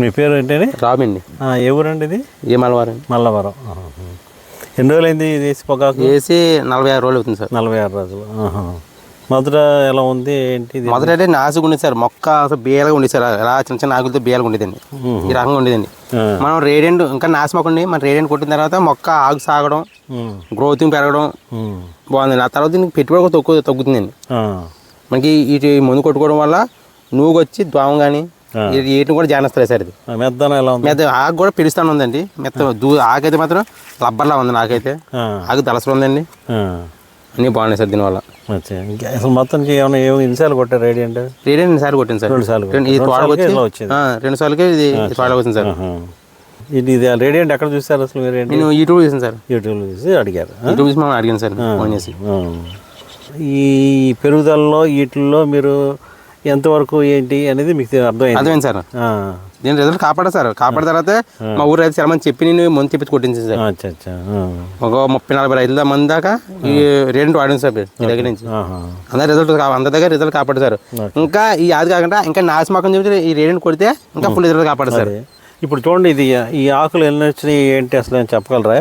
మీ పేరు ఏంటండి రాబండి ఏ ఊరండి ఇది? ఏ మలవారం మల్లవరం. ఆహా. ఎన్ని రోజులైంది ఇది వేసి పొగాకు? వేసి నలభై ఆరు రోజులు అవుతుంది సార్. నలభై ఆరు రోజులు. మొదట ఎలా ఉంది? ఏంటి? మొదట అయితే నాసుగా ఉండేది సార్. మొక్క అసలు బేలగా ఉండేది సార్. ఎలా చిన్న చిన్న ఆకులతో బేలగా ఉండేదండి. ఈ రకంగా ఉండేదండి. మనం రేడియంట్ ఇంకా నాసు మొక్క ఉండి మన రేడియంట్ కొట్టిన తర్వాత మొక్క ఆకు సాగడం. గ్రోతింగ్ పెరగడం ఉమ్. బాగుందండి ఆ తర్వాత దీనికి పెట్టుబడి కూడా తక్కువ తగ్గుతుందండి. మనకి ఇటు మందు కొట్టుకోవడం వల్ల నూగు వచ్చి దోమ కానీ ఆ. వీటిని కూడా జానేస్తుంది సార్ ఇది. మెద్దన ఎలా ఉంది? మెత్త ఆకు కూడా పిలుస్తాను ఉందండి. మెత్త దూ ఆకైతే మాత్రం రబ్బర్లా ఉంది నాకైతే. ఆకు దలసలు ఉందండి. అన్నీ బాగున్నాయి సార్ దీనివల్ల. అసలు మొత్తానికి ఏమైనా ఏమి ఇన్సార్లు కొట్టారు రేడి అంటే రేడియంట్ సార్ కొట్టింది సార్. రెండు సార్లు రెండు- ఈ రెండు సార్లకే ఇది వచ్చింది సార్. ఇది ఇది రేడియంట్ ఎక్కడ చూస్తారు అసలు మీరు నేను యూట్యూబ్ చూసాను సార్. యూట్యూబ్లో చూసి అడిగారు? యూట్యూబ్ చూసి మనం అడిగాను సార్ ఫోన్ చేసి. ఈ పెరుగుదలలో వీటిల్లో మీరు ఎంతవరకు ఏంటి అనేది మీకు అర్థమైంది. అర్థమైంది సార్. దీని రిజల్ట్ కాపాడా సార్? కాపాడిన తర్వాత మా ఊరు రైతు చాలా చెప్పి నేను ముందు తెప్పించి కొట్టించాను సార్. ఒక ముప్పై నలభై రైతుల మంది దాకా ఈ రేడియంట్ వాడింది సార్ ఈ దగ్గర నుంచి. అందరి రిజల్ట్ అందరి దగ్గర రిజల్ట్ కాపాడు సార్. ఇంకా ఈ అది కాకుండా ఇంకా నాశమాకం చెప్తే ఈ రేడియంట్ కొడితే ఇంకా ఫుల్ రిజల్ట్ కాపాడు సార్. ఇప్పుడు చూడండి ఇది ఈ ఆకులు ఎన్ని వచ్చినాయి ఏంటి అసలు చెప్పగలరా?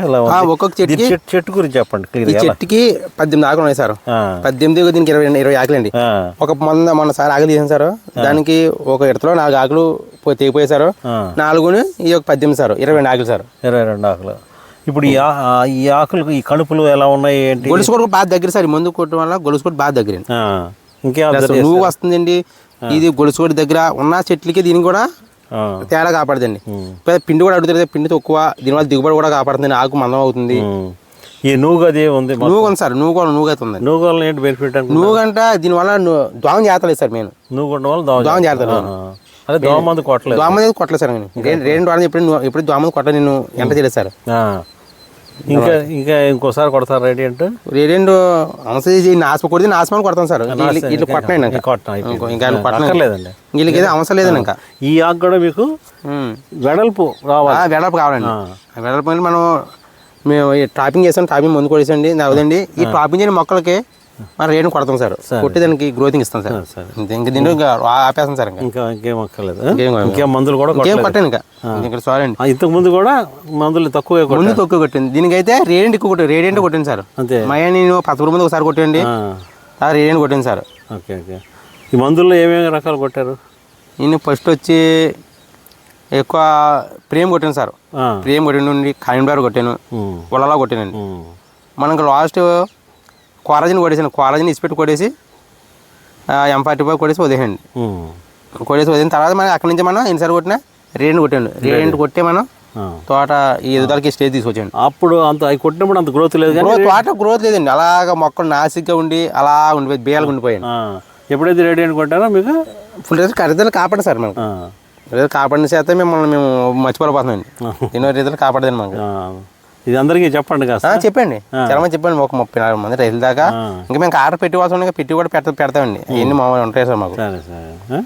ఒక్కొక్క చెట్టు చెట్టు గురించి చెప్పండి ఈ చెట్టుకి పద్దెనిమిది ఆకులు ఉన్నాయి సార్. పద్దెనిమిది దీనికి ఇరవై ఇరవై ఆకులండి. ఆ. ఒక మొన్న మొన్న సార్ ఆకులు తీసాను సార్. దానికి ఒక ఇడతలో నాలుగు ఆకులు పోయి తెగిపోయాయి సార్. నాలుగుని ఈ ఒక పద్దెనిమిది సార్ ఇరవై రెండు ఆకులు సార్. ఇరవై రెండు ఆకులు. ఇప్పుడు ఈ ఆకులు ఈ కణుపులు ఎలా ఉన్నాయి ఏంటి? గొలుసు కూడా బాగా దగ్గర సార్. మందు కొట్టడం వల్ల గొలుసు కూడా బాగా దగ్గర. ఇంకేం నువ్వు వస్తుందండి. ఇది గొలుసు దగ్గర ఉన్న చెట్లకి దీనికి కూడా. తేడా కాపాడుతుంది పెద్ద పిండి కూడా అడుగుతుంది పిండి తక్కువ దీనివల్ల దిగుబడి కూడా కాపాడుతుంది ఆకు మందం అవుతుంది. ఈ నూగు అది ఉంది. నూగు ఉంది సార్ నూగు నూగు అయితే ఉంది నూగు వల్ల ఏంటి బెనిఫిట్ నూగు అంటే దీనివల్ల దోమ చేతలేదు సార్ నేను నూగు వల్ల దోమ ఆ. అదే దోమ మందు కొట్టలేదు. దోమ కొట్టలేదు సార్ నేను. రెండు వాడిని ఎప్పుడు ఎప్పుడు దోమ కొట్ట నేను ఎంట చేయలేదు సార్. ఇంకా ఇంకా ఇంకోసారి కొడతారు రెడీ అంటే? రెండు అవసరం నాశమ కొడితే నాశమాలు కొడతాం సార్. కొట్టనండి ఇంకా. కొట్టడం. ఇంకో- అక్కర్లేదండి. వీళ్ళకి ఏదో అవసరం లేదండి ఇంకా. ఈ ఆకు కూడా మీకు. వెడల్పు రావాలి. వెడల్పు కావాలండి. వెడల్పు మనం మేము ఈ టాపింగ్ చేసాం టాపింగ్ ముందు కొట్టేసండి అవుదండి ఈ టాపింగ్ చేయని మొక్కలకి మనం రేణు కొడతాం సార్. కొట్టి దానికి గ్రోతింగ్ ఇస్తాం సార్. సరే. ఇంక- ఇంకా ఆపేస్తాం సార్ ఇంకా. ఇంకా అక్కర్లేదు. ఇంకేం మందులు కూడా ఇంకేం కొట్టాను ఇంకా. ఇక్కడ సారీ అండి. ఇంతకు ముందు కూడా మందులు తక్కువే ముందు తక్కువ కొట్టింది. దీనికైతే రేడియంట్ ఎక్కువ కొట్టాను రేడియంట్ కొట్టింది సార్. అంతే. మయ నేను పదమూడు ముందు ఒకసారి కొట్టండి ఆ. రేడియంట్ కొట్టింది సార్. Okay okay. ఈ మందుల్లో ఏమేమి రకాలు కొట్టారు? నేను ఫస్ట్ వచ్చి ఎక్కువ ప్రేమ్ కొట్టాను సార్. ప్రేమ్ కొట్టిండి కరీంనగర్ కొట్టాను ఉమ్. ఉల్లలా కొట్టానండి. మనకు లాస్ట్ క్వారజిన్ కొట్టేసాను క్వారజిన్ ఇసిపెట్టి కొట్టేసి ఎం ఫార్టీ ఫైవ్ కొట్టేసి వదిలేయండి. కొట్టేసి వదిలిన తర్వాత మనకి అక్కడి నుంచి మనం ఎన్నిసార్లు కొట్టినా రేడియంట్ కొట్టాను రేడియంట్ కొట్టే మనం. తోట ఈ ఎదుగుదలకి స్టేజ్ తీసుకొచ్చాను అప్పుడు అంత అవి కొట్టినప్పుడు అంత గ్రోత్ లేదు తోట గ్రోత్ లేదండి. అలాగ మొక్కలు నాసిక్గా ఉండి అలా ఉండిపోయి బేయాలు ఉండిపోయాను. ఎప్పుడైతే రెడీ కొట్టారో మీకు? ఫుల్ రిజల్ట్ కరిదలు కాపాడు సార్ మనకు ఆ. రిజల్ట్ కాపాడిన చేత మిమ్మల్ని మేము మర్చిపోలేకపోతున్నాం ఎన్నో రిజల్ట్ కాపాడదండి మనకు ఆ. ఇది అందరికీ చెప్పండి ఆ, చెప్పండి. చాలా మంది చెప్పండి ఒక ముప్పై నాలుగు మంది రైతుల దాకా. ఇంకా మేము ఆర్డర్ పెట్టి వాసం పెట్టి కూడా పెడతా పెడతామండి. అవన్నీ మామూలు ఉంటాయి సార్ మాకు. సరే సరే. ఆ?